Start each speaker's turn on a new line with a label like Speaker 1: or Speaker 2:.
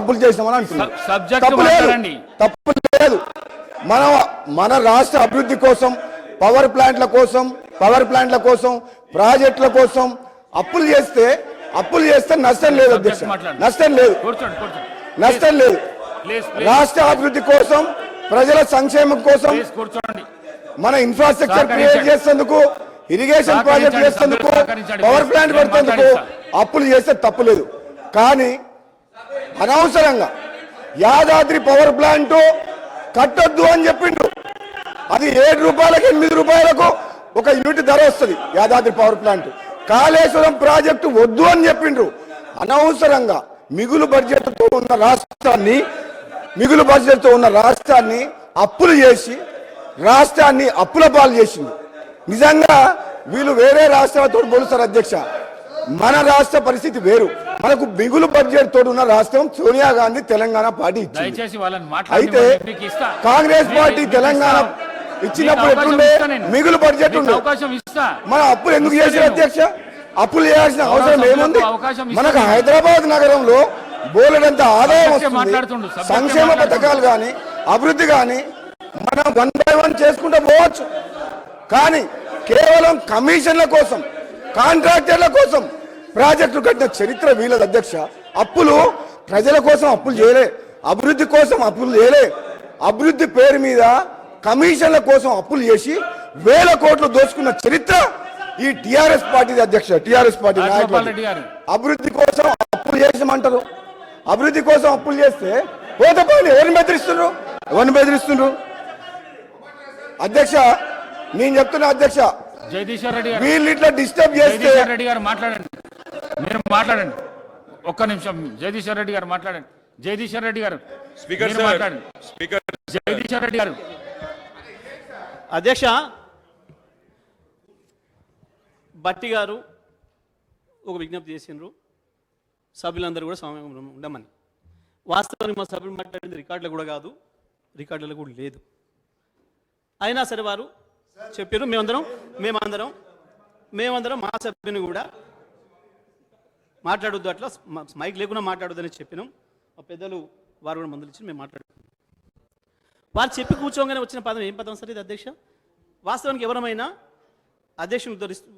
Speaker 1: అప్పులు చేసినామని అంటున్నారు తప్పు లేదు
Speaker 2: మాట్లాడండి.
Speaker 1: తప్పు లేదు మన మన రాష్ట్ర అభివృద్ధి కోసం పవర్ ప్లాంట్ల కోసం పవర్ ప్లాంట్ల కోసం ప్రాజెక్టుల కోసం అప్పులు చేస్తే అప్పులు చేస్తే నష్టం లేదు అధ్యక్ష. నష్టం లేదు నష్టం లేదు రాష్ట్ర అభివృద్ధి కోసం ప్రజల సంక్షేమం కోసం మన ఇన్ఫ్రాస్ట్రక్చర్ క్రియేట్. చేసేందుకు ఇరిగేషన్ ప్రాజెక్ట్ చేసేందుకు. పవర్ ప్లాంట్ పెడుతుందుకు. అప్పులు చేస్తే తప్పులేదు కానీ అనవసరంగా. యాదాద్రి పవర్ ప్లాంట్ కట్టొద్దు అని చెప్పిండు. అది ఏడు రూపాయలకు ఎనిమిది రూపాయలకు ఒక యూనిట్ ధర వస్తుంది Yadadri power plant. Kaleshwaram project వద్దు అని చెప్పిండ్రు. అనవసరంగా మిగులు బడ్జెట్తో ఉన్న రాష్ట్రాన్ని మిగులు బడ్జెట్తో ఉన్న రాష్ట్రాన్ని అప్పులు చేసి రాష్ట్రాన్ని అప్పుల పాలు చేసింది. నిజంగా వీళ్ళు వేరే రాష్ట్రాలతో పోలుస్తారు అధ్యక్ష. మన రాష్ట్ర పరిస్థితి వేరు. మనకు మిగులు బడ్జెట్ తోటి ఉన్న రాష్ట్రం సోనియా గాంధీ తెలంగాణ పార్టీ ఇచ్చింది
Speaker 2: దయచేసి వాళ్ళని
Speaker 1: అయితే కాంగ్రెస్ పార్టీ తెలంగాణ. ఇచ్చినప్పుడు ఎట్లుండే. మిగులు బడ్జెట్
Speaker 2: అవకాశం ఇస్తా
Speaker 1: మన అప్పులు ఎందుకు
Speaker 2: నేను.
Speaker 1: అధ్యక్ష అప్పులు చేయాల్సిన అవసరం ఏముంది మనకు. హైదరాబాద్ నగరంలో బోలెడంత ఆదాయం వస్తుంది సంక్షేమ. పథకాలు కానీ అభివృద్ధి కానీ మనం వన్ బై వన్ చేసుకుంటూ పోవచ్చు కానీ కేవలం కమిషన్ల కోసం కాంట్రాక్టర్ల కోసం ప్రాజెక్టులు కట్టిన చరిత్ర వీళ్ళది అధ్యక్ష. అప్పులు ప్రజల కోసం అప్పులు చేయలే. అభివృద్ధి కోసం అప్పులు చేయలే. అభివృద్ధి పేరు మీద కమిషన్ల కోసం అప్పులు చేసి వేల కోట్లు దోచుకున్న చరిత్ర ఈ టిఆర్ఎస్ పార్టీ అధ్యక్ష టిఆర్ఎస్ పార్టీ నాయకులు అభివృద్ధి కోసం అప్పులు చేసామంటారు. అభివృద్ధి కోసం అప్పులు చేస్తే పోతే పోయి ఎవరిని బెదిరిస్తున్నారు ఎవరిని బెదిరిస్తున్నారు అధ్యక్ష నేను చెప్తున్నా అధ్యక్ష
Speaker 2: జగదీశ్వర్ రెడ్డి గారు.
Speaker 1: వీళ్ళు ఇట్లా డిస్టర్బ్ చేస్తే
Speaker 2: జగదీశ్వర్ రెడ్డి గారు మాట్లాడండి. మీరు మాట్లాడండి. ఒక్క నిమిషం. జగదీశ్వర్ రెడ్డి గారు మాట్లాడండి. జగదీశ్వర్ రెడ్డి గారు
Speaker 3: స్పీకర్
Speaker 2: మాట్లాడండి.
Speaker 3: స్పీకర్
Speaker 2: జగదీశ్వర్ రెడ్డి గారు.
Speaker 4: అధ్యక్ష బట్టి గారు ఒక విజ్ఞప్తి చేసిండ్రు. సభ్యులందరూ కూడా సమయం ఉండమని. వాస్తవానికి మా సభ్యులు మాట్లాడింది రికార్డులు కూడా కాదు రికార్డులలో కూడా లేదు. అయినా సరే వారు చెప్పారు మేమందరం మేమందరం మేమందరం మా సభ్యుని కూడా మాట్లాడొద్దు అట్లా. మైక్ లేకుండా మాట్లాడొద్దని చెప్పినాం. మా పెద్దలు వారు కూడా మందులు ఇచ్చి మేము మాట్లాడుతున్నాం వారు చెప్పి కూర్చోగానే వచ్చిన పదం ఏం పదం సార్ ఇది అధ్యక్ష? వాస్తవానికి ఎవరమైనా అధ్యక్షుని ఉద్ధరిస్తూ